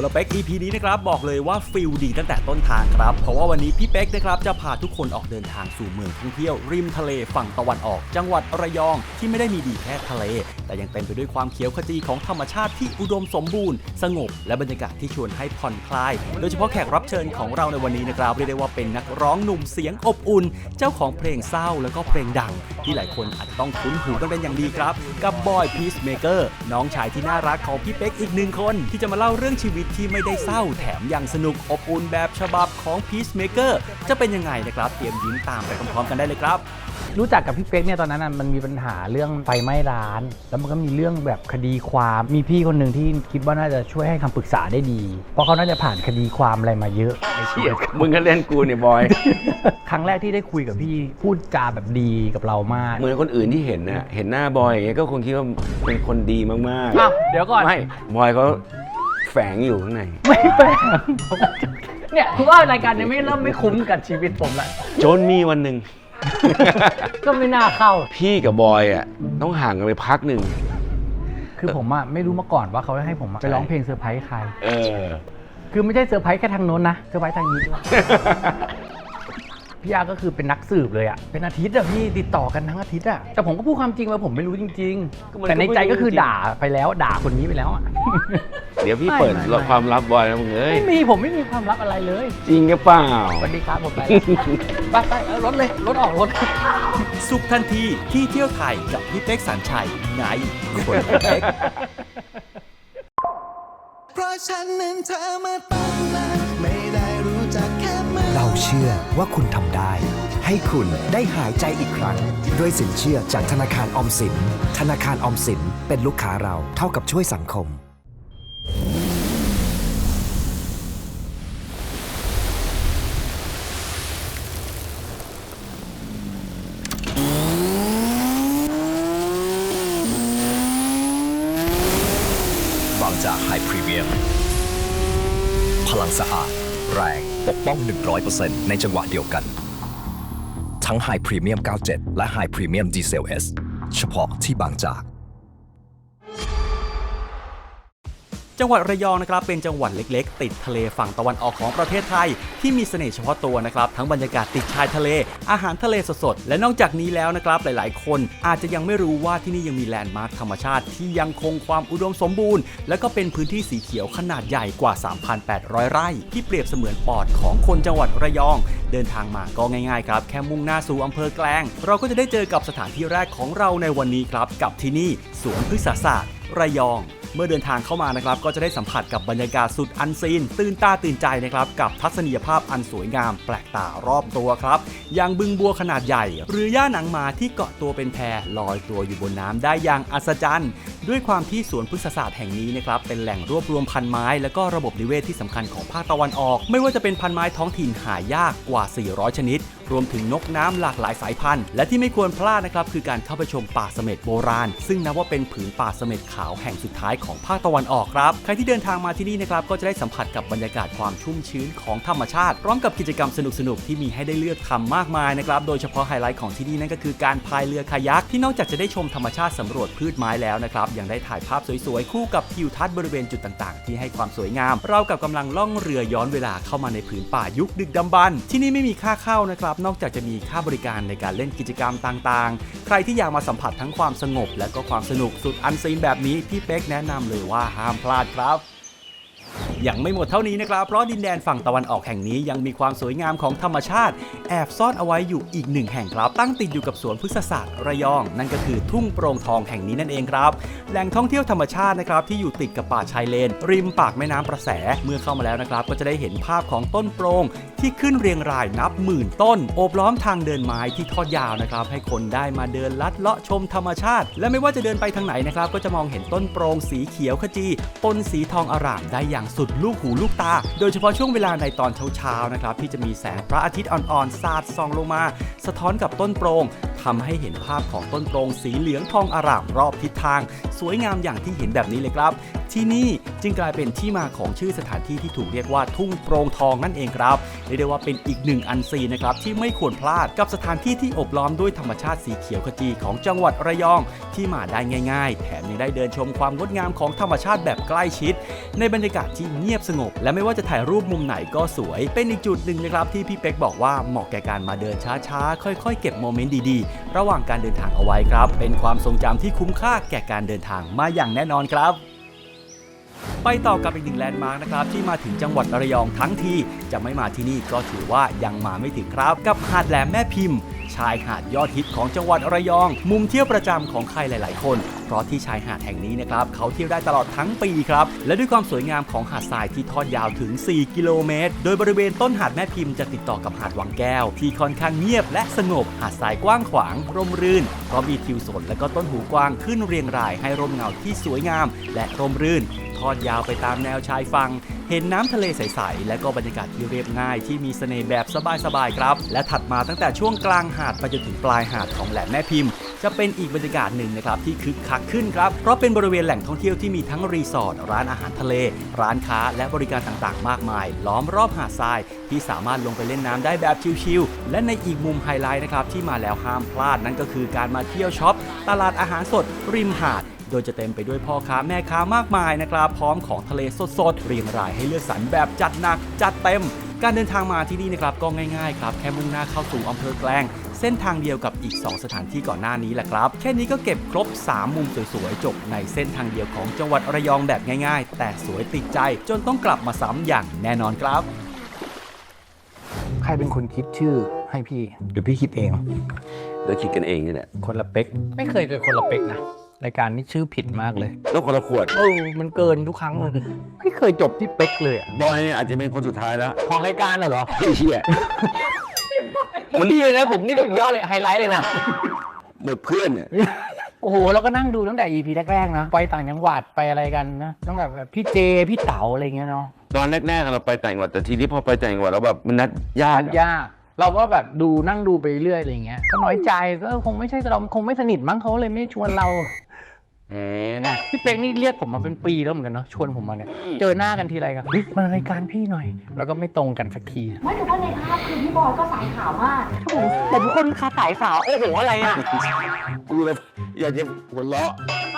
คนละเป็ก EP นี้นะครับบอกเลยว่าฟิลดีตั้งแต่ต้นทางครับ เพราะว่าวันนี้พี่เป็กนะครับจะพาทุกคนออกเดินทางสู่เมืองท่องเที่ยว ริมทะเลฝั่งตะวันออก จังหวัดระยองที่ไม่ได้มีดีแค่ทะเล แต่ยังเต็มไปด้วยความเขียวขจีของธรรมชาติที่อุดมสมบูรณ์ สงบ และบรรยากาศที่ชวนให้ผ่อนคลาย โดยเฉพาะแขกรับเชิญของเราในวันนี้นะครับเรียกได้ว่าเป็นนักร้องหนุ่มเสียงอบอุ่น เจ้าของเพลงเศร้าแล้วก็เพลงดัง ที่หลายคนอาจจะต้องคุ้นหูกันเป็นอย่างดีครับ กับบอยพีซเมเกอร์น้องชายที่น่ารักของพี่เป๊กอีกหนึ่งคนที่จะมาเล่าเรื่องชีวิตที่ไม่ได้เศร้าแถมยังสนุกอบอุ่นแบบฉบับของพีซเมเกอร์จะเป็นยังไงนะครับเตรียมยิ้มตามไปพร้อมๆกันได้เลยครับ รู้จักกับพี่เป๊กเนี่ยตอนนั้นน่ะมันมีปัญหาเรื่องไฟไหม้ร้าน แล้วมันก็มีเรื่องแบบคดีความมีพี่คนหนึ่งที่คิดว่าน่าจะช่วยให้คำปรึกษาได้ดี เพราะเขาน่าจะผ่านคดีความอะไรมาเยอะในชีเหี้วิยตมึงก็เล่นกูเนี่ยบอย ครั้งแรกที่ได้คุยกับพี่พูดจาแบบดีกับเรามาก เหมือนคนอื่นที่เห็นนะเห็นหน้าบอยอย่างเงี้ยก็คงคิดว่าเป็นคนดีมากอ้าวเดี๋ยวก่อนๆไม่ บอยเขา แฝงอยู่ข้างใน ไม่แปลกเนี่ยคือว่ารายการเนี้ไม่เริ่มไม่คุ้มกับชีวิตผมละจนมีวันหนึ่ง ก็ไม่น่าเข้า พี่กับบอยอะต้องห่างกันไปพักหนึ่ง คือผมอะไม่รู้มาก่อนว่าเขาจะให้ผมอะไปร้องเพลงเซอร์ไพรส์ใคร เออ คือไม่ใช่เซอร์ไพรส์แค่ทางโน้นนะ เซอร์ไพรส์ทางนี้ด้วย พี่อาก็คือเป็นนักสืบเลยอะเป็นอาทิตย์อะพี่ติดต่อกันทั้งอาทิตย์อะแต่ผมก็พูดความจริงว่าผมไม่รู้จริง ก็มันๆแต่ในใจก็ไม่รู้ก็คือจริง ด่าไปแล้วด่าคนนี้ไปแล้วอะ เดี๋ยวพี่ไม่เปิดไม่ไม่ ความลับบอยนะมึงเอ้ย ไม่มีผมไม่มีความลับอะไรเลยจริงหรือเปล่า สวัสดีครับผมไปแล้วไปไปเอารถเลยรถออกรถ สุขทันทีที่เที่ยวไทยกับพี่เป๊กสัญชัยในคนละเป็กเพราะฉันนั้นเธอมาตั้งนานไม่ได้รู้จักแค่เมื่อเราเชื่อ ว่าคุณทำได้ ให้คุณได้หายใจอีกครั้ง ด้วยสินเชื่อจากธนาคารออมสิน ธนาคารออมสินเป็นลูกค้าเราเท่ากับช่วยสังคม บางจากไฮพรีเมียม พลังสะอาด แรง ปกป้อง 100%ในจังหวะเดียวกัน ทั้งไฮพรีเมียม97 และไฮพรีเมียมดีเซล S เฉพาะที่บางจาก จังหวัดระยองนะครับเป็นจังหวัดเล็กๆ ติดทะเลฝั่งตะวันออกของประเทศไทย ที่มีเสน่ห์เฉพาะตัวนะครับทั้งบรรยากาศติดชายทะเล อาหารทะเลสดๆ และนอกจากนี้แล้วนะครับหลายๆ คนอาจจะยังไม่รู้ว่าที่นี่ยังมีแลนด์มาร์คธรรมชาติที่ยังคงความอุดมสมบูรณ์ และก็เป็นพื้นที่สีเขียวขนาดใหญ่กว่า 3,800 ไร่ ที่เปรียบเสมือนปอดของคนจังหวัดระยอง เดินทางมาก็ง่ายๆครับแค่มุ่งหน้าสู่อำเภอแกลง เราก็จะได้เจอกับสถานที่แรกของเราในวันนี้ครับกับที่นี่สวนพฤกษศาสตร์ ระยอง เมื่อเดินทางเข้ามานะครับก็จะได้สัมผัสกับบรรยากาศสุดอันซีน ตื่นตาตื่นใจนะครับกับทัศนียภาพอันสวยงามแปลกตารอบตัวครับอย่างบึงบัวขนาดใหญ่ หรือย่าหนังหมาที่เกาะตัวเป็นแพลอยตัวอยู่บนน้ำได้อย่างอัศจรรย์ด้วยความที่สวนพฤกษศาสตร์แห่งนี้นะครับเป็นแหล่งรวบรวมพันไม้ และก็ระบบนิเวศที่สำคัญของภาคตะวันออก ไม่ว่าจะเป็นพันไม้ท้องถิ่นหายากกว่า 400 ชนิด รวมถึงนกน้ำหลากหลายสายพันธุ์ และที่ไม่ควรพลาดนะครับคือการเข้าไปชมป่าเสม็ดโบราณ ซึ่งนับว่าเป็นผืนป่าเสม็ดขาวแห่งสุดท้ายของภาคตะวันออกครับ ใครที่เดินทางมาที่นี่นะครับก็จะได้สัมผัสกับบรรยากาศความชุ่มชื้นของธรรมชาติ พร้อมกับกิจกรรมสนุกๆที่มีให้ได้เลือกทำมากมายนะครับ โดยเฉพาะไฮไลท์ของที่นี่นั่นก็คือการพายเรือคายักที่นอกจากจะได้ชมธรรมชาติสำรวจพืชไม้แล้วนะครับยังได้ถ่ายภาพสวยๆคู่กับทิวทัศน์บริเวณจุดต่างๆ ที่ให้ความสวยงามเรากับกำลังล่องเรือย้อนเวลาเข้ามาในผืนป่ายุคดึกดำบรรพ์ที่นี่ไม่มีค่าเข้านะครับนอกจากจะมีค่าบริการในการเล่นกิจกรรมต่างๆ ใครที่อยากมาสัมผัสทั้งความสงบ และก็ความสนุกสุดอันซีนแบบนี้พี่เป๊กแนะนำเลยว่าห้ามพลาดครับ ยังไม่หมดเท่านี้นะครับ เพราะดินแดนฝั่งตะวันออกแห่งนี้ยังมีความสวยงามของธรรมชาติ แอบซ่อนเอาไว้อยู่อีกหนึ่งแห่งครับ ตั้งติดอยู่กับสวนพฤกษศาสตร์ระยอง นั่นก็คือทุ่งโปร่งทองแห่งนี้นั่นเองครับ แหล่งท่องเที่ยวธรรมชาตินะครับที่อยู่ติดกับป่าชายเลน ริมปากแม่น้ำประแส เมื่อเข้ามาแล้วนะครับ ก็จะได้เห็นภาพของต้นโปร่งที่ขึ้นเรียงรายนับหมื่นต้น โอบล้อมทางเดินไม้ที่ทอดยาวนะครับ ให้คนได้มาเดินลัดเลาะชมธรรมชาติ และไม่ว่าจะเดินไปทางไหนนะครับ ก็จะมองเห็นต้นโปร่งสีเขียวขจีปนสีทองอร่ามได้อย่างสุดลูกหูลูกตา โดยเฉพาะช่วงเวลาในตอนเช้าๆนะครับที่จะมีแสงพระอาทิตย์อ่อนๆสาดส่องลงมา สะท้อนกับต้นโปรงทำให้เห็นภาพของต้นโปรงสีเหลืองทองอร่ามรอบทิศทาง สวยงามอย่างที่เห็นแบบนี้เลยครับที่นี่จึงกลายเป็นที่มาของชื่อสถานที่ที่ถูกเรียกว่าทุ่งโปรงทองนั่นเองครับเรียกได้ว่าเป็นอีกหนึ่งอันซีนะครับที่ไม่ควรพลาดกับสถานที่ที่อบล้อมด้วยธรรมชาติสีเขียวขจีของจังหวัดระยอง ที่มาได้ง่าย ๆ แถมยังได้เดินชมความงดงามของธรรมชาติแบบใกล้ชิด ในบรรยากาศที่เงียบสงบ และไม่ว่าจะถ่ายรูปมุมไหนก็สวย เป็นอีกจุดหนึ่งนะครับที่พี่เป็กบอกว่าเหมาะแก่การมาเดินช้าๆ ค่อยๆ เก็บโมเมนต์ดีๆ ระหว่างการเดินทางเอาไว้ครับ เป็นความทรงจำที่คุ้มค่าแก่การเดินทางมาอย่างแน่นอนครับ ไปต่อกับอีกหนึ่งแลนด์มาร์กนะครับที่มาถึงจังหวัดระยองทั้งทีจะไม่มาที่นี่ก็ถือว่ายังมาไม่ถึงครับ กับหาดแหลมแม่พิมพ์ ชายหาดยอดฮิตของจังหวัดระยอง มุมเที่ยวประจำของใครหลาย ๆ คน เพราะที่ชายหาดแห่งนี้นะครับเขาเที่ยวได้ตลอดทั้งปีครับ และด้วยความสวยงามของหาดทรายที่ทอดยาวถึง 4 กิโลเมตร โดยบริเวณต้นหาดแม่พิมพ์จะติดต่อกับหาดวังแก้ว ที่ค่อนข้างเงียบและสงบ หาดทรายกว้างขวาง ร่มรื่นเพราะมีทิวสนและก็ต้นหูกว้างขึ้นเรียงรายให้ร่มเงาที่สวยงาม และร่มรื่น ทอดยาวไปตามแนวชายฝั่ง เห็นน้ำทะเลใสๆ และก็บรรยากาศที่เรียบง่ายที่มีเสน่ห์แบบสบายๆครับ และถัดมาตั้งแต่ช่วงกลางหาดไปจนถึงปลายหาดของแหลมแม่พิมพ์ จะเป็นอีกบรรยากาศหนึ่งนะครับที่คึกคักขึ้นครับเพราะเป็นบริเวณแหล่งท่องเที่ยวที่มีทั้งรีสอร์ทร้านอาหารทะเล ร้านค้า และบริการต่างๆ มากมาย ล้อมรอบหาดทราย ที่สามารถลงไปเล่นน้ำได้แบบชิลๆและในอีกมุมไฮไลท์นะครับที่มาแล้วห้ามพลาดนั่นก็คือการมาเที่ยวช็อปตลาดอาหารสดริมหาด โดยจะเต็มไปด้วยพ่อค้าแม่ค้ามากมายนะครับพร้อมของทะเลสดๆเรียงรายให้เลือกสรรแบบจัดหนักจัดเต็ม การเดินทางมาที่นี่นะครับก็ง่ายๆครับแค่มุ่งหน้าเข้าสู่อำเภอแกลงเส้นทางเดียวกับอีก 2 สถานที่ก่อนหน้านี้แหละครับ แค่นี้ก็เก็บครบ 3 มุมสวยๆ จบในเส้นทางเดียวของจังหวัดระยองแบบง่ายๆ แต่สวยติดใจจนต้องกลับมาซ้ำอย่างแน่นอนครับ ใครเป็นคนคิดชื่อให้พี่หรือพี่คิดเองแล้วคิดกันเองนี่แหละ คนละเป็กไม่เคยเป็นคนละเป็กนะ รายการนี้ชื่อผิดมากเลยแล้วคนละขวดเออมันเกินทุกครั้งเลยไม่เคยจบที่เป็กเลยอะบอยเนี่ยอาจจะเป็นคนสุดท้ายแล้วของรายการน่ะเหรอไอ้เชี่ยมันดีเลยนะผมนี่สุดยอดเลยไฮไลท์เลยนะหมดเพื่อนเนี่ย โอ้โหเราก็นั่งดูตั้งแต่ EP แรกๆนะ ไปต่างจังหวัดไปอะไรกันนะตั้งแต่แบบพี่เจพี่เต๋าอะไรเงี้ยเนาะตอนแรกๆเราไปต่างจังหวัดแต่ทีนี้พอไปต่างจังหวัดแล้วแบบมันนัดยากยากเราก็แบบดูนั่งดูไปเรื่อยอะไรเงี้ยก็น้อยใจก็เออคงไม่ใช่เราคงไม่สนิทมั้งเขาเลยไม่ชวนเรา แหมนะพี่เป็กนี่เรียกผมมาเป็นปีแล้วเหมือนกันเนาะชวนผมมาเนี่ยเจอหน้ากันทีไรกันเฮ้ยมารายการพี่หน่อย แล้วก็ไม่ตรงกันสักที ไม่แต่ว่าในภาพคือพี่บอยก็สายขาวมากผมผมคนคาสายสาวโอ้โหอะไรอะ กูเลยอยากจะหัวเราะเอ้า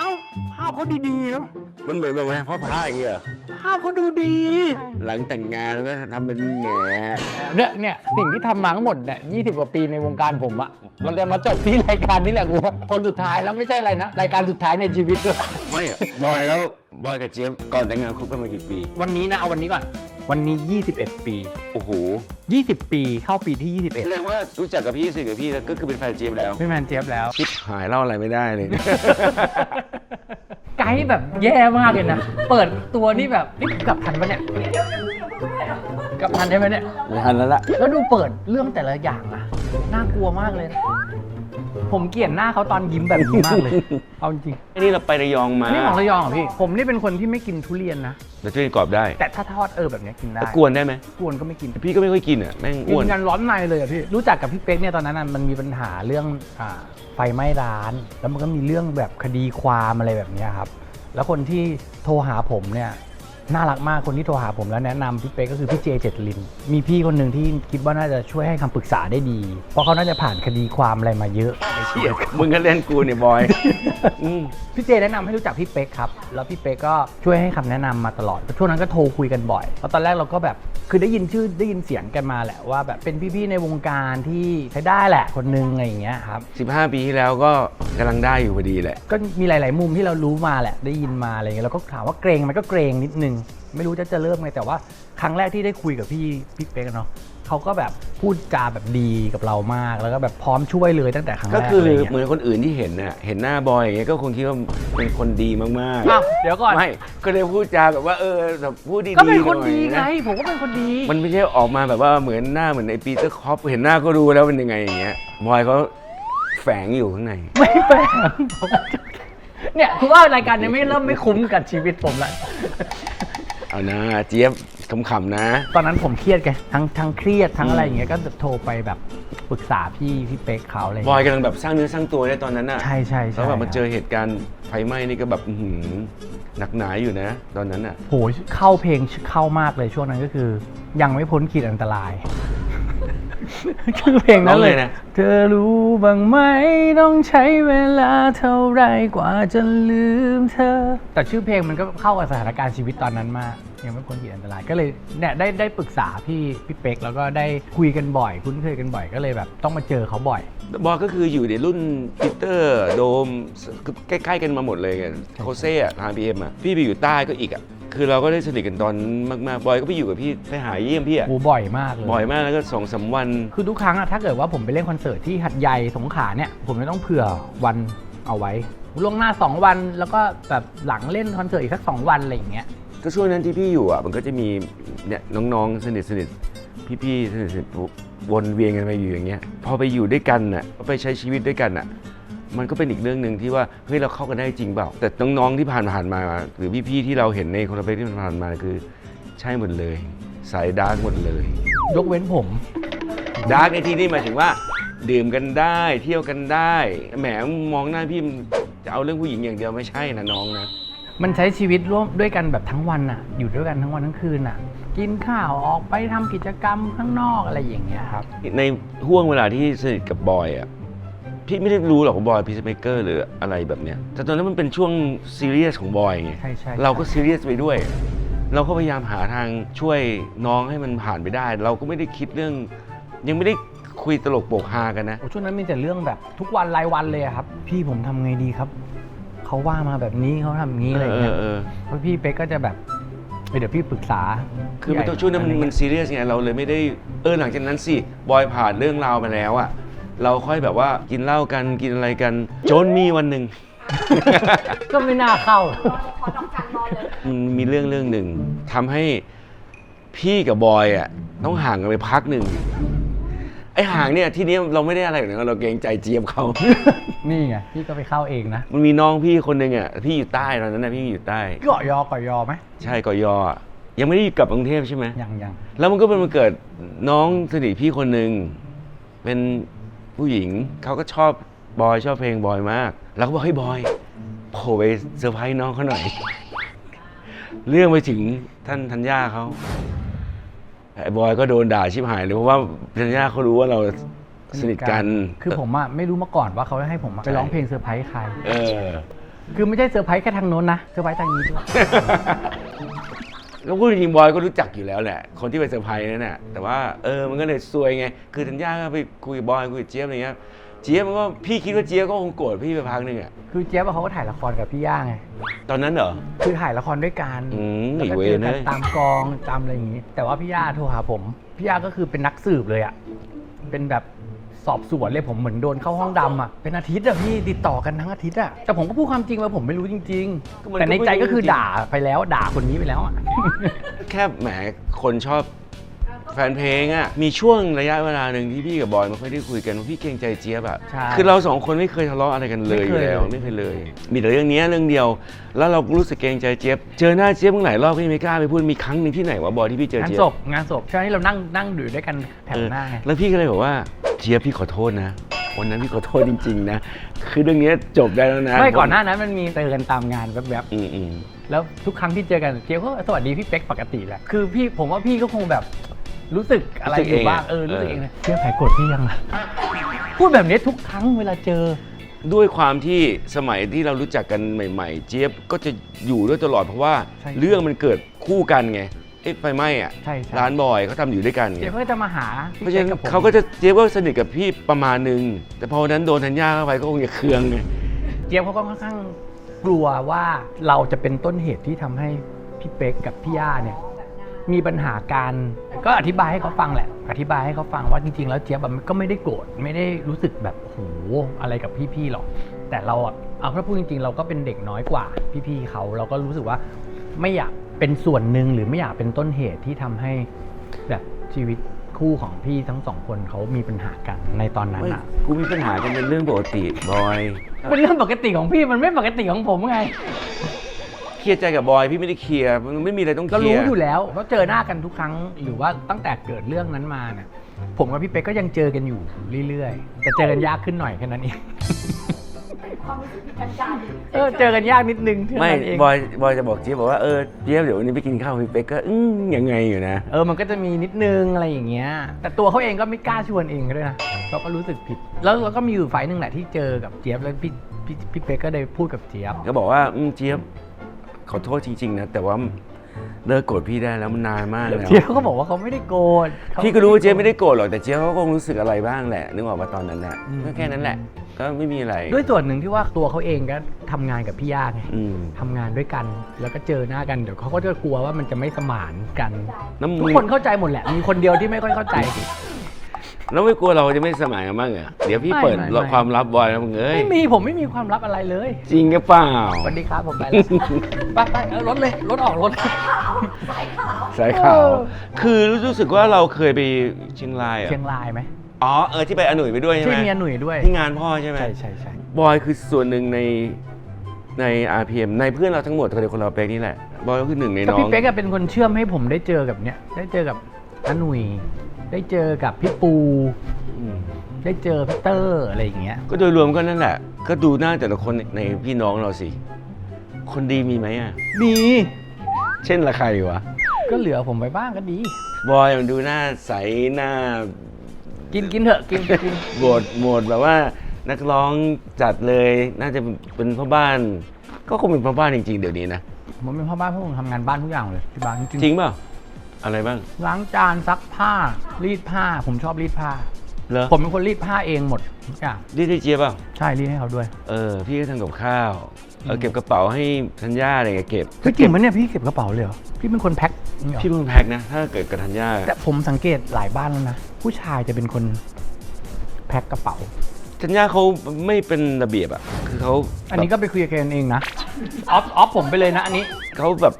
ภาพเขาดีๆเนาะมันเหมือนแบบว่าพ่อพายอย่างเงี้ยเหรอภาพเขาดูดีหลังแต่งงานแล้วก็ทำเป็นแหงเนี่ยเนี่ยสิ่งที่ทำมาทั้งหมดเนี่ยยี่สิบกว่าปีในวงการผมอะมันจะมาจบที่รายการนี่แหละกูว่าคนสุดท้ายแล้วไม่ใช่อะไรนะ รายการสุดท้ายในชีวิตด้วยไม่อะบอยแล้วบอยกับเจี๊ยบก่อนแต่งงานคบกันมากี่ปี วันนี้นะเอาวันนี้ก่อน วันนี้ 21 ปี โอ้โห20 ปีเข้าปีที่ แสดงว่ารู้จักกับพี่สิกับพี่แล้วก็คือเป็นแฟนเจี๊ยบแล้ว21พี่แมนเจี๊ยบแล้ว ชิบหายเล่าอะไรไม่ได้เลย ไกด์แบบแย่มากเลยนะ เปิดตัวนี่แบบนี่กลับทันปะเนี่ยกลับทันใช่ไหมเนี่ย ไม่ทันแล้วล่ะ แล้วดูเปิดเรื่องแต่ละอย่างอะน่ากลัวมากเลย ผมเกลียดหน้าเขาตอนยิ้มแบบนี้มากเลย เอาจริงนี่เราไประยองมานี่ของระยองเหรอพี่ ผมนี่เป็นคนที่ไม่กินทุเรียนนะแล้วช่วยกรอบได้แต่ถ้าทอดเออแบบเนี้ยกินได้แล้วกวนได้ไหมกวนก็ไม่กิน พี่ก็ไม่ค่อยกินอะแม่งกิอ้วนนกันร้อนในเลยอะพี่รู้จักกับพี่เป๊กเนี่ยตอนนั้นน่ะมันมีปัญหาเรื่องอ่าไฟไหม้ร้าน แล้วมันก็มีเรื่องแบบคดีความอะไรแบบเนี้ยครับ แล้วคนที่โทรหาผมเนี่ย น่ารักมากคนที่โทรหาผมแล้วแนะนำพี่เป๊กก็คือพี่เจเจตลิน มีพี่คนหนึ่งที่คิดว่าน่าจะช่วยให้คำปรึกษาได้ดี เพราะเขาน่าจะผ่านคดีความอะไรมาเยอะเชี่ยมึงก็เล่นกูเนี่ยบอย อืม พี่เจแนะนำให้รู้จักพี่เป๊กครับ แล้วพี่เป๊กก็ช่วยให้คำแนะนำมาตลอดช่วงนั้นก็โทรคุยกันบ่อยเพราะตอนแรกเราก็แบบ คือได้ยินชื่อได้ยินเสียงกันมาแหละว่าแบบเป็นพี่ๆในวงการที่ใช้ได้แหละคนนึงอะไรอย่างเงี้ยครับ 15 ปีที่แล้วก็กำลังได้อยู่พอดีแหละ ก็มีหลาย ๆ มุมที่เรารู้มาแหละ ได้ยินมาอะไรเงี้ยเราก็ถามว่าเกรงไหมันก็เกรงนิดนึง ไม่รู้จะจะเริ่มไงแต่ว่าครั้งแรกที่ได้คุยกับพี่พี่เป๊กอะเนาะ เขาก็แบบพูดจาแบบดีกับเรามาก แล้วก็แบบพร้อมช่วยเลยตั้งแต่ครั้งแรก็กคืออะไรเหเงี้ยมือนคนอื่นที่เห็นน่ะเห็นหน้าบอยอย่างเงี้ยก็คงคิดว่าเป็นคนดีมากอ้าวเดี๋ยวก่อนๆไม่ก็เลยพูดจาแบบว่าเออแบบพูดดีๆก็เป็นคนหอยดีไงะผมก็เป็นคนดี มันไม่ใช่ออกมาแบบว่าเหมือนหน้าเหมือนไอ้ปีเตอร์คอปเห็นหน้าก็รู้แล้วเป็นยังไงอย่างเงี้ยบอยเขาแฝงอยู่ข้างใน ไม่แปลกผมก็จะเนี่ยคือว่ารายการเนี้ไม่เริ่มไม่คุ้มกับชีวิตผมแล้ว เอานะเจี๊ยบขำๆนะ ตอนนั้นผมเครียดไงทั้งทั้งเครียดทั้งอะไรอย่างเงี้ยก็โทรไปแบบปรึกษาพี่พี่เป๊กเขาอะไรอย่างบอยเงี้ยกำลังแบบสร้างเนื้อสร้างตัวได้ตอนนั้นน่ะใช่ใช่ใช่แล้วแบบมาเจอครับเหตุการณ์ไฟไหม้นี่ก็แบบอื้อหือหนักหนาอยู่นะ ตอนนั้นอะโหเข้าเพลงเข้ามากเลยช่วงนั้นก็คือ ยังไม่พ้นขีดอันตราย คือเพลงนั้นเลย ร้องเลยนะ เธอรู้บ้างไหมต้องใช้เวลาเท่าไรกว่าจะลืมเธอ แต่ชื่อเพลงมันก็เข้ากับสถานการณ์ชีวิตตอนนั้นมากยังไม่พ้นขีดอันตรายก็เลยเนี่ยได้ได้ปรึกษาพี่พี่เป๊กแล้วก็ได้คุยกันบ่อยคุ้นเคยกันบ่อยก็เลยแบบต้องมาเจอเขาบ่อย บอยก็คืออยู่ในรุ่นปีเตอร์ โดมคือใกล้ ๆ กันมาหมดเลยไงโคเซ่อะทางพีเอ็มอะพี่ไปอยู่ใต้ก็อีกอะ คือเราก็ได้สนิทกันตอนมากๆบอยก็ไปอยู่กับพี่ไปหาเยี่ยมพี่อะโอ้บ่อยมากเลย บ่อยมากแล้วก็สองสามวัน คือทุกครั้งอะถ้าเกิดว่าผมไปเล่นคอนเสิร์ตที่หัดใหญ่สงขลาเนี่ยผมจะต้องเผื่อวันเอาไว้ล่วงหน้า 2 วันแล้วก็แบบหลังเล่นคอนเสิร์ตอีกสัก 2 วันอะไรอย่างเงี้ยก็ช่วงนั้นที่พี่อยู่อะมันก็จะมีเนี่ยน้องๆสนิทสนิทพี่ๆสนิทสนิทวนเวียนกันไปอยู่อย่างเงี้ยพอไปอยู่ด้วยกันน่ะไปใช้ชีวิตด้วยกันน่ะ มันก็เป็นอีกเรื่องหนึ่งที่ว่าเฮ้ยเราเข้ากันได้จริงเปล่า แต่น้องๆที่ผ่านผ่านๆมา หรือพี่ๆที่เราเห็นในคนละเพลที่ผ่านๆมาคือ ใช่หมดเลย สายดาร์กหมดเลย ยกเว้นผม ดาร์กในที่นี้หมายถึงว่า ดื่มกันได้เที่ยวกันได้แหมมองหน้าพี่มันจะเอาเรื่องผู้หญิงอย่างเดียวไม่ใช่นะน้องนะ มันใช้ชีวิตร่วมด้วยกันแบบทั้งวันอะอยู่ด้วยกันทั้งวันทั้งคืนอะกินข้าวออกไปทำกิจกรรมข้างนอกอะไรอย่างเงี้ยครับ ในห่วงเวลาที่สนิทกับบอยอะ พี่ไม่ได้รู้หรอกว่าบอยพีซเมเกอร์หรืออะไรแบบเนี้ยแต่ตอนนั้นมันเป็นช่วงซีเรียสของบอยไงใช่ใช่ เราก็ซีเรียสไปด้วย เราก็พยายามหาทางช่วยน้องให้มันผ่านไปได้ เราก็ไม่ได้คิดเรื่อง ยังไม่ได้คุยตลกโปกฮากันนะ โอ้ช่วงนั้นมีแต่เรื่องแบบทุกวันรายวันเลยอะครับ พี่ผมทำไงดีครับ เขาว่ามาแบบนี้เขาทำอย่างนี้อะไรอย่างเงี้ยเออเออเพราะพี่เป๊กก็จะแบบเอ้ยเดี๋ยวพี่ปรึกษาคือมันต้องช่วงนั้นมันมันซีเรียสไงเราเลยไม่ได้เออหลังจากนั้นสิบอยผ่านเรื่องราวมาแล้วอะ เราค่อยแบบว่ากินเหล้ากันกินอะไรกันจนมีวันหนึ่ง ก็ไม่น่าเข้า ขอดอกจันรอเลย มันมีเรื่องเรื่องหนึ่งทำให้พี่กับบอยอะต้องห่างกันไปพักหนึ่งไอ้ห่างเนี่ยที่นี้เราไม่ได้อะไรหรอกนะเราเกรงใจเจี๊ยบเขา นี่ไงพี่ก็ไปเข้าเองนะมันมีน้องพี่คนหนึ่งอะพี่อยู่ใต้ตอนนั้นนะพี่อยู่ใต้ เกาะยอเกาะยอไหมใช่กอยออะยังไม่ได้กลับกรุงเทพใช่ไหมยังยังแล้วมันก็เป็นมันเกิดน้องสนิทพี่คนหนึ่งเป็น ผู้หญิงเขาก็ชอบบอยชอบเพลงบอยมากเราก็บอกให้ยบอยโผล่ไปเซอร์ไพรส์น้องเขาหน่อย เรื่องไปถึงท่านธัญญาเขาไอ้บอยก็โดนด่าชิบหายเลยเพราะว่าธัญญาเขารู้ว่าเราสนิทกัน คือผมอะไม่รู้มาก่อนว่าเขาให้ผมอะไปร้องเพลงเซอร์ไพรส์ใคร เออ คือไม่ใช่เซอร์ไพรส์แค่ทางโน้นนะ เซอร์ไพรส์ทางนี้ด้วย แล้วพูดจริงๆบอยก็รู้จักอยู่แล้วแหละ คนที่ไปเซอร์ไพรส์นั่นแหละแต่ว่าเออมันก็เลยซวยไง คือธัญญาก็ไปคุยกับบอยคุยกับเจี๊ยบอะไรเงี้ยเจี๊ยบมันก็พี่คิดว่าเจี๊ยบก็คงโกรธพี่ไปพักหนึ่งอะคือเจี๊ยบอะเขาก็ถ่ายละครกับพี่ย่าไง ตอนนั้นเหรอ คือถ่ายละครด้วยกันอืมแล้วก็อีกเวเจรอนะกันตามกองตามอะไรอย่างงี้ แต่ว่าพี่ย่าโทรหาผม พี่ย่าก็คือเป็นนักสืบเลยอะเป็นแบบ สอบสวนเลยผมเหมือนโดนเข้าห้องดำอะเป็นอาทิตย์อะพี่ติดต่อกันทั้งอาทิตย์อะแต่ผมก็พูดความจริงว่าผมไม่รู้จริงก็มันๆแต่ในใจก็ไม่รู้ก็คือจริงด่าไปแล้วด่าคนนี้ไปแล้วอะแค่แหมคนชอบ แฟนเพลงอะมีช่วงระยะเวลาหนึ่งที่พี่กับบอยไม่ค่อยได้คุยกันเพราะพี่เกรงใจเจี๊ยบอะใช่ คือเราสองคนไม่เคยทะเลาะอะไรกันเลยไม่อเคยยู่แล้วเลยไม่เคยเลย มีแต่เรื่องเนี้ยเรื่องเดียว แล้วเราก็รู้สึกเกรงใจเจี๊ยบเจอหน้าเจี๊ยบเมื่อหลายรอบก็ยังไม่กล้าไปพูดมีครั้งหนึ่งที่ไหนวะบอยที่พี่เจองานเจี๊ยศบพงานศพใช่ไหมที่เรานั่งนั่งอยู่ด้วยกันแถวหน้าไงเออแล้วพี่ก็เลยบอกว่าเจี๊ยบพี่ขอโทษนะวันนั้นพี่ขอโทษจริง ๆ นะ คือเรื่องเนี้ยจบได้แล้วนะไม่ก่อนหน้านั้นมันมีเจอกันตามงานแวบอืมอืม ๆแล้วทุกครั้งที่เจอกันเจี๊ยบก็สวัสดีพี่เป๊กปกติแหละคือพี่ผมว่าพี่ก็คงแบบ รู้สึกอะไรอยู่บ้างเออรู้สึกเองนะเจี๊ยบหายโกรธพี่ยังล่ะพูดแบบนี้ทุกครั้งเวลาเจอ ด้วยความที่สมัยที่เรารู้จักกันใหม่ ๆ เจี๊ยบก็จะอยู่ด้วยตลอดเพราะว่าใช่เรื่องมันเกิดคู่กันไงเอ๊ะไฟไหม้อะใช่ใช่ ร้านบอยเขาทำอยู่ด้วยกันไงเจี๊ยบก็จะมาหาพี่เพราะฉะนั้นป๊บผมเขาก็จะเจี๊ยบก็สนิทกับพี่ประมาณนึงแต่พอวันนั้นโดนธัญญาเข้าไปก็คงจะเคืองไงเจี๊ยบเขาก็ค่อนข้างกลัวว่าเราจะเป็นต้นเหตุที่ทำให้พี่เป๊กกับพี่ย่าเนี่ย มีปัญหาการก็อธิบายให้เขาฟังแหละ อธิบายให้เขาฟังว่าจริงๆ แล้วเจี๊ยบอะมันก็ไม่ได้โกรธไม่ได้รู้สึกแบบโหอะไรกับพี่ๆหรอก แต่เราอะเอาถ้าพูดจริงๆ เราก็เป็นเด็กน้อยกว่าพี่ๆเขาเราก็รู้สึกว่าไม่อยากเป็นส่วนหนึ่งหรือไม่อยากเป็นต้นเหตุที่ทำให้แบบชีวิตคู่ของพี่ทั้งสองคนเขามีปัญหากันในตอนนั้นไม่อะกูมีปัญหากันเป็นเรื่องปกติบอย เป็นเรื่องปกติของพี่มันไม่ปกติของผมไง เคลียร์ใจกับบอยพี่ไม่ได้เคลียร์มันไม่มีอะไรต้องเคก็ลียรู้ร์อยู่แล้วเพราะเจอหน้ากันทุกครั้งหรือว่าตั้งแต่เกิดเรื่องนั้นมาเนี่ยผมกับพี่เป๊กก็ยังเจอกันอยู่เรื่อยๆแต่เจอกันยากขึ้นหน่อยแค่นั้นเองความรู้สึกที่กันการเออเจอกันยากนิดนึงเท่าไม่นั้นเองบอยบอยจะบอกเจี๊ยบบอกว่าเออเจี๊ยบเดี๋ยววันนี้ไปกินข้าวกับพี่เป๊กก็อืมยังไงอยู่นะ เออมันก็จะมีนิดนึงอะไรอย่างเงี้ย แต่ตัวเขาเองก็ไม่กล้าชวนเองด้วยนะเขาก็รู้สึกผิด แล้วเราก็มีอยู่ฝ่ายหนึ่งแหละที่เจอกับเจี๊ยบแล้วพี่พี่พี่เป๊กก็ได้พูดกับเจี๊ยบ ก็บอกว่าอืมเจี๊ยบ ขอโทษจริง ๆ นะ แต่ว่าเลิกโกรธพี่ได้แล้วมันนานมากแล้ว เจี๊ยบเขาก็บอกว่าเขาไม่ได้โกรธขาพี่ก็รู้ว่าเจี๊ยบไม่ได้โกรธหรอกแต่เจี๊ยบเขาก็คงรู้สึกอะไรบ้างแหละ นึกออกมาตอนนั้นแหละอืมก็แค่นั้นแหละ ก็ไม่มีอะไรด้วยส่วนหนึ่งที่ว่าตัวเขาเองก็ทำงานกับพี่ย่าไงอืมทำงานด้วยกัน แล้วก็เจอหน้ากันเดี๋ยวเขาก็จะกลัวว่ามันจะไม่สมานกัน น้ำทุกมือคนเข้าใจหมดแหละมีคนเดียวที่ไม่ค่อยเข้าใจ แล้วไม่กลัวเราจะไม่สมัยกันบ้างเหรอเดี๋ยวพี่ไม่เปิดไม่ไม่ ความลับบอยแล้วมึงเอ้ยไม่มีผมไม่มีความลับอะไรเลยจริงหรือเปล่าสวัสดีครับผมไปแล้ว ไปไปเออรถเลยรถออกรถ สายขาวเออ คือรู้สึกว่าเราเคยไปเชียงรายอะเชียงรายไหมอ๋อเออที่ไปอหนุ่ยไปด้วยใช่ที่ไหมเมียหนุ่ยด้วยที่งานพ่อใช่ไหม ใช่ใช่ใช่บอยคือส่วนหนึ่งในใน RPM ในเพื่อนเราทั้งหมดคนเดียวคนเราเป๊กนี่แหละ บอยก็คือหนึ่งในก็น้องพี่เป๊กอะเป็นคนเชื่อมให้ผมได้เจอกับเนี้ยได้เจอกับอาหนุ่ย ได้เจอกับพี่ปูอืมได้เจอพี่เตอร์อะไรอย่างเงี้ย ก็โดยรวมก็นั่นแหละ ก็ดูหน้าแต่ละคนในพี่น้องเราสิ คนดีมีไหมอะมีเช่นละใครวะ ก็เหลือผมไปบ้างก็ดี บอยมันดูหน้าใสหน้ากินกินเถอะกินกินโหมดโหมดแบบว่า นักร้องจัดเลย น่าจะเป็นพ่อบ้าน ก็คงเป็นพ่อบ้านจริงๆเดี๋ยวนี้นะ ผมเป็นพ่อบ้านเพราะผมทำงานบ้านทุกอย่างเลยที่บ้านจริงจริงเปล่า อะไรบ้างๆล้างจานซักผ้า รีดผ้า ผมชอบรีดผ้า เหรอผมเป็นคนรีดผ้าเองหมดทุกอย่างรีดให้เจี๊ยบเปล่าใช่รีดให้เขาด้วย เออ พี่ก็ทำกับข้าวเออเก็บกระเป๋าให้ธัญญาอะไรเงี้ยเก็บเฮ้ยจริงไหมเนี่ยพี่เก็บกระเป๋าเลยเหรอพี่เป็นคนแพ็คนี่เหรอพี่เพิ่งแพ็คนะ ถ้าเกิดกับธัญญาแต่ผมสังเกตหลายบ้านแล้วนะผู้ชายจะเป็นคนแพ็คกระเป๋า ธัญญาเขาไม่เป็นระเบียบอะคือเขาอันนี้ก็ไปคุยกันเองนะออฟออฟผมไปเลยนะอันนี้ เขาแบบ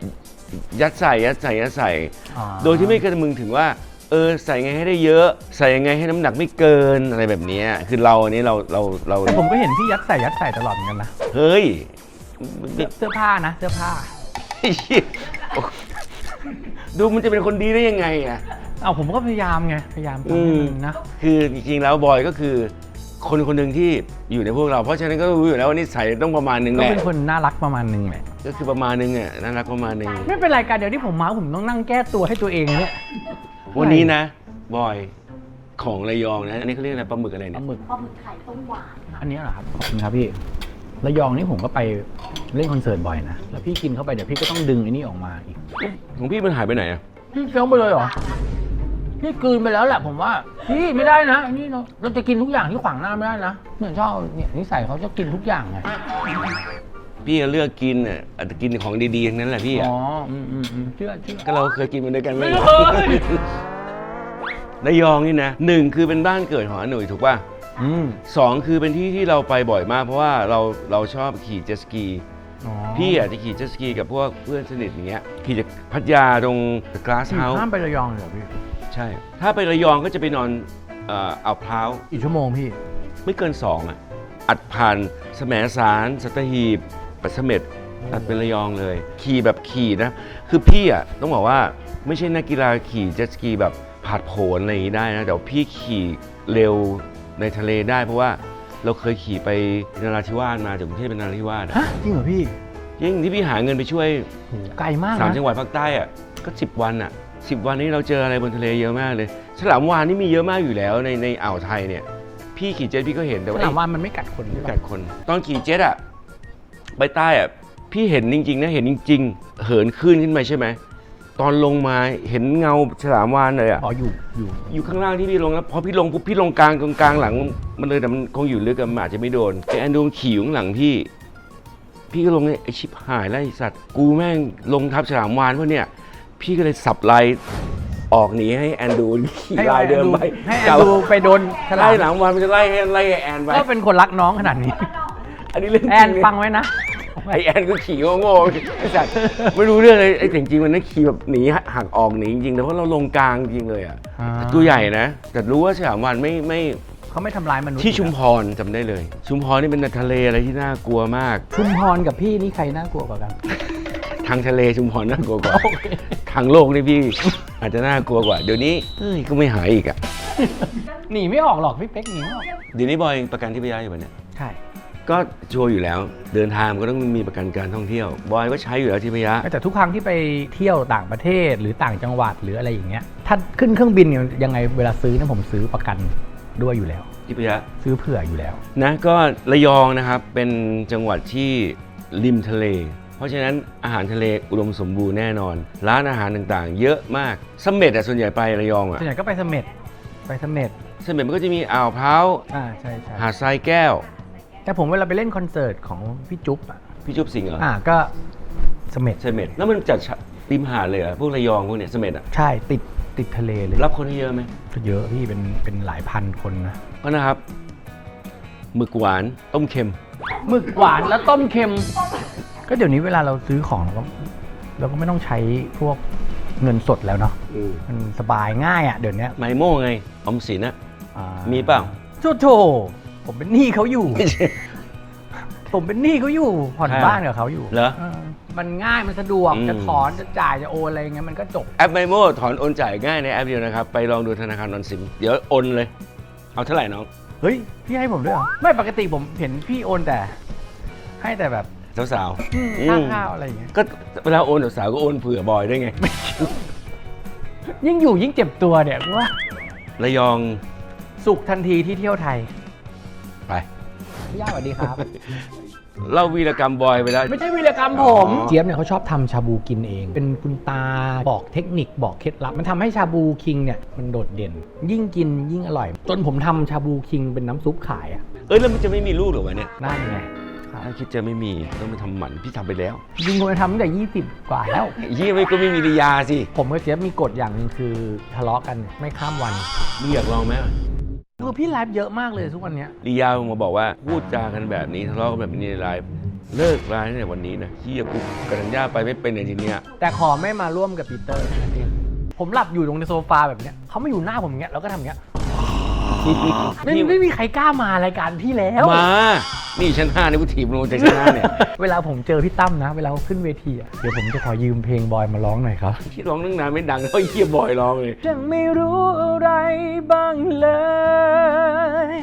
ยัดใส่ยัดใส่ยัดใส่ อ๋อโดยที่ไม่กระมึงถึงว่า เออใส่ไงให้ได้เยอะ ใส่ยังไงให้น้ำหนักไม่เกินอะไรแบบเนี้ยคือเราอันนี้เราเราเราแต่ผมก็เห็นพี่ยัดใส่ยัดใส่ตลอดเหมือนกันนะเฮ้ยเสื้อเสื้อผ้านะ เสื้อผ้า ไอ้เหี้ยดูมันจะเป็นคนดีได้ยังไงอะ เอาผมก็พยายามไง พยายามทำให้มันนะ คือจริงๆแล้วบอยก็คือ คนคนหนึ่งที่อยู่ในพวกเรา เพราะฉะนั้นก็รู้อยู่แล้วว่านิสัยต้องประมาณนึงก็แหละเป็นคนน่ารักประมาณหนึงแหละ ก็คือประมาณนึงอะน่ารักประมาณนึง ไม่เป็นไรการเดี๋ยวที่ผมมาผมต้องนั่งแก้ตัวให้ตัวเองเนี่ยวันนี้นะบอยของระยองนะอันนี้เขาเรียกอะไรปลาหมึกอะไรปเนี่ลายหมึก ปลาหมึกไข่ต้มหวานค่ะอันนี้เหรอครับ ขอบคุณครับพี่ ระยองนี่ผมก็ไปเล่นคอนเสิร์ตบ่อยนะ แล้วพี่กินเข้าไปเดี๋ยวพี่ก็ต้องดึงไอ้นี่ออกมาอีก ของพี่มันหายไปไหนอะพี่เคี้ยวไปเลยเหรอ พี่กลืนไปแล้วแหละผมว่า พี่ไม่ได้นะอันนี่เราเราจะกินทุกอย่างที่ขวางหน้าไม่ได้นะเนี่ยชอบเนี่ยนิสัยเขาจะกินทุกอย่างไง พี่ก็เลือกกินอะอาจจะกินของดีๆทั้งนั้นแหละพี่อะอ๋ออืมอืมอืมเชื่อเชื่อ ก็เราเคยกินมันด้วยกันไหมไม่เคย ระยองนี่นะหนึ่งคือเป็นบ้านเกิดของอาหนุ่ยถูกป่ะอืมสองคือเป็นที่ที่เราไปบ่อยมากเพราะว่าเราเราชอบขี่เจ็ตสกี อ๋อพี่อะจะขี่เจ็ตสกีกับพวกเพื่อนสนิทอย่างเงี้ยขี่จากพัทยาตรงกราสพี่เฮาส์ข้ามไประยองเลยเหรอพี่ใช่ ถ้าไประยองก็จะไปนอนเอ่ออ่าวพร้าวอีกชั่วโมงพี่ ไม่เกินสองอะ อัดผ่านแสมสาร สัตหีบ ปัสเสม็ดตัดเป็นระยองเลย ขี่แบบขี่นะ คือพี่อะต้องบอกว่าไม่ใช่นักกีฬาขี่เจ็ตสกีแบบผาดโผนอะไรอย่างนี้ได้นะแต่ว่าพี่ขี่เร็วในทะเลได้ เพราะว่าเราเคยขี่ไปนราธิวาสมาจากกรุงเทพเป็นนราธิวาสอะฮะจริงเหรอพี่ยิ่งที่พี่หาเงินไปช่วยโหไกลมากสามนะจังหวัดภาคใต้อะก็สิบวันอะสิบวันนี้เราเจออะไรบนทะเลเยอะมากเลยฉลามวาฬนี่มีเยอะมากอยู่แล้วในในอ่าวไทยเนี่ย พี่ขี่เจ็ตพี่ก็เห็นแต่ฉว่าลามเอ้ยวานมันไม่กัดคนใช่กัปะดคนตอนขี่เจ็ตอะ ไปใต้อะพี่เห็นจริงๆนะเห็นจริง ๆ เหินขึ้นขึ้นไปใช่ไหมตอนลงมาเห็นเงาฉลามวาฬเลยอะอ๋ออยู่อยู่อยู่ข้างล่างที่พี่ลงแล้วพอพี่ลงปุ๊บพี่ลงกลางตรงกลางหลัง มันเลยแต่มันคงอยู่ลึกกันมันอาจจะไม่โดนแต่แอนดูมันขี่อยู่ข้างหลังพี่ พี่ก็ลงเนี่ยไอชิบหายแล้วไอสัตว์ กูแม่งลงทับฉลามวาฬเพราะเนี่ย พี่ก็เลยสับไลน์ออกหนีให้แอนดูขี่ให้ลายเดิมไปให้แอนดูไปโดนฉลาไล่มหลังวาฬมันจะไล่ให้ไล่ให้แอนไปก็เป็นคนรักน้องขนาดนี้ อันนี้เรื่องจแอรินงเลยฟังไว้นะ ไอแอนก็ขี่โง่ๆไอสัตว์ไม่รู้เรื่องเลยไอจริงๆมันนั่นขี่แบบหนีหักออกหนีจริงๆแต่เพราะเราลงกลางจริงเลยอะอ่าแต่ตัวใหญ่นะ แต่รู้ว่าฉลามวาฬไม่ไม่เขาไม่ทำร้ายมนุษย์ที่ชุมพรจำได้เลย ชุมพรนี่เป็นทะเลอะไรที่น่ากลัวมาก ชุมพรกับพี่นี่ใครน่ากลัวกว่ากันางทะเลชุมพรน่ากลัวกว่าทางโลกนี่พี่ อาจจะน่ากลัวกว่า เดี๋ยวนี้เอ้ยก็ไม่หายอีกอะหนีไม่ออกหรอกพี่เป๊กหนีไม่ออกเดี๋ยวนี้บอยประกันที่พยาอยู่ปะเนี่ย ใช่ ก็ชัวร์อยู่แล้ว เดินทางก็ต้องมีประกันการท่องเที่ยว บอยก็ใช้อยู่แล้วที่พยาแต่ทุกครั้งที่ไปเที่ยวต่างประเทศหรือต่างจังหวัดหรืออะไรอย่างเงี้ย ถ้าขึ้นเครื่องบินเนี่ยยังไงเวลาซื้อเนี่ยผมซื้อประกันด้วยอยู่แล้วที่พยาซื้อเผื่ออยู่แล้ว นะก็ระยองนะครับเป็นจังหวัดที่ริมทะเล เพราะฉะนั้นอาหารทะเลอุดมสมบูรณ์แน่นอน ร้านอาหารต่างๆ เยอะมากเสม็ดอะส่วนใหญ่ไประยองอะส่วนใหญ่ก็ไปเสม็ดไปเสม็ดเสม็ดมันก็จะมีอ่าวพร้าวอ่าใช่ใช่หาดทรายแก้ว แต่ผมเวลาไปเล่นคอนเสิร์ตของพี่จุ๊บอะพี่จุ๊บสิงห์เหรออ่าก็เสม็ดเสม็ดแล้วมันจัดฉะริมหาดเลยเหรอพวกระยองพวกเนี้ยเสม็ดอะใช่ติดติดทะเลเลยรับคนที่เยอะไหมก็เยอะพี่เป็นเป็นหลายพันคนนะก็นะครับหมึกหวานต้มเค็ม หมึกหวานแล้วต้มเค็ม ก็เดี๋ยวนี้เวลาเราซื้อของเราก็เราก็ไม่ต้องใช้พวกเงินสดแล้วเนาะมันสบายง่ายอะเดี๋ยวนี้ไมโม่ไงออมสินอะอ่ามีเปล่าโถโถ ผมเป็นหนี้เขาอยู่ ผมเป็นหนี้เขาอยู่ผ่อนใช่บ้านกับเขาอยู่เหรออมันง่ายมันสะดวกอืมจะถอนจะจ่ายจะโอนอะไรอย่างเงี้ยมันก็จบ แอปไมโม่ถอนโอนจ่ายง่ายในแอปเดียวนะครับ ไปลองดูธนาคารนอนสิม เดี๋ยวโอนเลย เอาเท่าไหร่น้องเฮ้ย พี่ให้ผมด้วยเหรอ ไม่ปกติผมเห็นพี่โอนแต่ ให้แต่แบบสาวอืมอืมค่าข้าวอะไรอย่างเงี้ย ๆ ก็เวลาโอนสาวๆก็โอนเผื่อบอยด้วยไง ยิ่งอยู่ยิ่งเจ็บตัวเนี่ยกูว่าระยองสุขทันทีที่เที่ยวไทยไป พี่ย่าสวัสดีครับ เล่าวีรกรรมบอยไปแล้ว ไม่ใช่วีรกรรมผมอ๋อเจี๊ยบเนี่ยเขาชอบทำชาบูกินเอง เป็นคุณตาบอกเทคนิคบอกเคล็ดลับ มันทำให้ชาบูคิงเนี่ยมันโดดเด่น ยิ่งกินยิ่งอร่อย จนผมทำชาบูคิงเป็นน้ำซุปขายอะเอ้ยแล้วมันจะไม่มีลูกเหรอวะเนี่ยนั่นไงถ้าคิดจะไม่มีต้องไปทำหมันพี่ทำไปแล้วจริงๆผมจะทำตั้งแต่20กว่าแล้ว ยี่ไม่ก็ไม่มีริยาสิผมกับเจี๊ยบมีกฎอย่างหนึ่งคือทะเลาะกันไม่ข้ามวัน มึงอยากลองไหม คือพี่ไลฟ์เยอะมากเลยทุกวันเนี้ยริยามาบอกว่าพูดจากันแบบนี้ทะเลาะกันแบบนี้ในไลฟ์เลิกไลฟ์ตั้งแต่วันนี้นะที่กูกับธัญญาไปไม่เป็นในทีเนี้ยแต่ขอไม่มาร่วมกับปีเตอร์แค่นั้นเองผมหลับอยู่ตรงในโซฟาแบบเนี้ยเขามาอยู่หน้าผมอย่างเงี้ยแล้วก็ทำอย่างเงี้ย ไม่ไม่มีใครกล้ามารายการพี่แล้ว มา นี่ชั้นห้าในกูถีบลงจากชั้นห้าเนี่ยเวลาผมเจอพี่ตั้มนะ เวลาเขาขึ้นเวทีอะเดี๋ยวผมจะขอยืมเพลงบอยมาร้องหน่อยครับที่ร้องตั้งนานไม่ดังเท่าไอ้เคียบอยร้องเลยยังไม่รู้อะไรบ้างเลย